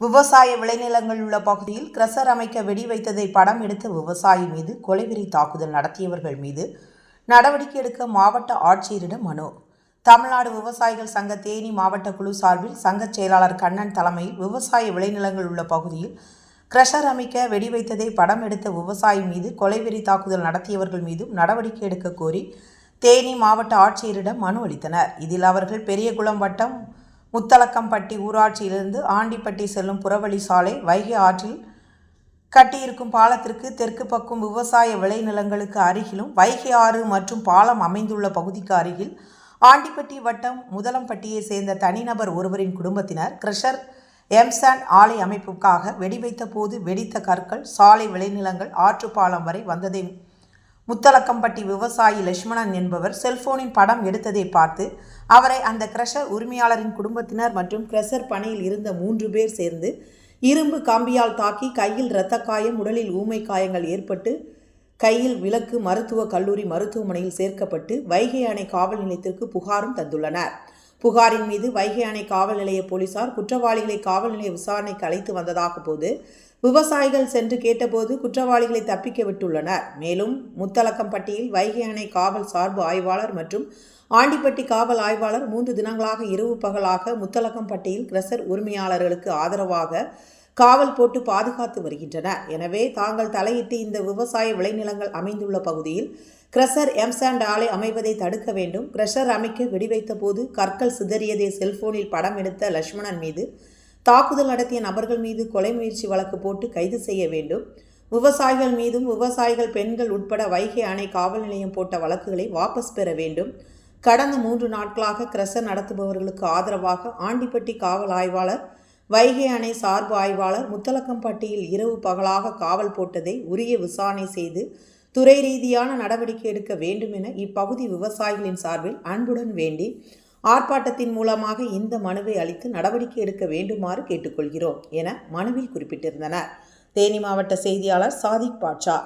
விவசாய விளைநிலங்கள் உள்ள பகுதியில் கிரசர் அமைக்க வெடி வைத்ததை படம் எடுத்த விவசாயி மீது கொலைவெறி தாக்குதல் நடத்தியவர்கள் மீது நடவடிக்கை எடுக்க மாவட்ட ஆட்சியரிடம் மனு. தமிழ்நாடு விவசாயிகள் சங்க தேனி மாவட்ட குழு சார்பில் சங்கச் செயலாளர் கண்ணன் தலைமையில் விவசாய விளைநிலங்கள் உள்ள பகுதியில் கிரஷர் அமைக்க வெடி வைத்ததை படம் எடுத்த விவசாயி மீது கொலைவெறி தாக்குதல் நடத்தியவர்கள் மீதும் நடவடிக்கை எடுக்க கோரி தேனி மாவட்ட ஆட்சியரிடம் மனு அளித்தனர். இதில் அவர்கள் பெரியகுளம் வட்டம் முத்தலக்கம்பட்டி ஊராட்சியிலிருந்து ஆண்டிப்பட்டி செல்லும் புறவழி சாலை வைகை ஆற்றில் கட்டியிருக்கும் பாலத்திற்கு தெற்கு பக்கம் விவசாய விளைநிலங்களுக்கு அருகிலும் வைகை ஆறு மற்றும் பாலம் அமைந்துள்ள பகுதிக்கு அருகில் ஆண்டிப்பட்டி வட்டம் முதலம்பட்டியை சேர்ந்த தனிநபர் ஒருவரின் குடும்பத்தினர் கிரஷர் எம்சான் ஆலை அமைப்புக்காக வெடிவைத்த போது வெடித்த கற்கள் சாலை விளைநிலங்கள் ஆற்றுப்பாலம் வரை வந்ததை முத்தலக்கம்பட்டி விவசாயி லட்சுமணன் என்பவர் செல்போனின் படம் எடுத்ததை பார்த்து அவரை அந்த கிரஷர் உரிமையாளரின் குடும்பத்தினர் மற்றும் கிரஷர் பணியில் இருந்த மூன்று பேர் சேர்ந்து இரும்பு கம்பியால் தாக்கி கையில் இரத்த காயம் உடலில் ஊமை காயங்கள் ஏற்பட்டு கையில் விலக்கு மருத்துவக் கல்லூரி மருத்துவமனையில் சேர்க்கப்பட்டு வைகை அணை காவல் நிலையத்திற்கு புகாரும் தந்துள்ளனர். புகாரின் மீது வைகை அணை காவல் நிலைய போலீசார் குற்றவாளிகளை காவல் நிலைய விசாரணைக்கு அழைத்து வந்ததாக போது விவசாயிகள் சென்று கேட்டபோது குற்றவாளிகளை தப்பிக்க விட்டுள்ளனர். மேலும் முத்தலக்கம்பட்டியில் வைகை அணை காவல் சார்பு ஆய்வாளர் மற்றும் ஆண்டிப்பட்டி காவல் ஆய்வாளர் மூன்று தினங்களாக இரவு பகலாக முத்தலக்கம்பட்டியில் கிரசர் உரிமையாளர்களுக்கு ஆதரவாக காவல் போட்டு பாதுகாத்து வருகின்றனர் எனவே தாங்கள் தலையிட்டு இந்த விவசாய விளைநிலங்கள் அமைந்துள்ள பகுதியில் கிரஷர் எம்சாண்ட் ஆலை அமைவதை தடுக்க வேண்டும். கிரஷர் அமைக்க வெடிவைத்த போது கற்கள் சிதறியதை செல்போனில் படம் எடுத்த லட்சுமணன் மீது தாக்குதல் நடத்திய நபர்கள் மீது கொலை முயற்சி வழக்கு போட்டு கைது செய்ய வேண்டும். விவசாயிகள் மீதும் விவசாயிகள் பெண்கள் உட்பட வைகை அணை காவல் நிலையம் போட்ட வழக்குகளை வாபஸ் பெற வேண்டும். கடந்த மூன்று நாட்களாக கிரஷர் நடத்துபவர்களுக்கு ஆதரவாக ஆண்டிப்பட்டி காவல் ஆய்வாளர் வைகை அணை சார்பு ஆய்வாளர் முத்தலக்கம்பட்டியில் இரவு பகலாக காவல் போட்டதை உரிய விசாரணை செய்து துறை ரீதியான நடவடிக்கை எடுக்க வேண்டும் என இப்பகுதி விவசாயிகளின் சார்பில் அன்புடன் வேண்டி ஆர்ப்பாட்டத்தின் மூலமாக இந்த மனுவை அளித்து நடவடிக்கை எடுக்க வேண்டுமாறு கேட்டுக்கொள்கிறோம் என மனுவில் குறிப்பிட்டிருந்தனர். தேனி மாவட்ட செய்தியாளர் சாதிக் பாட்ஷா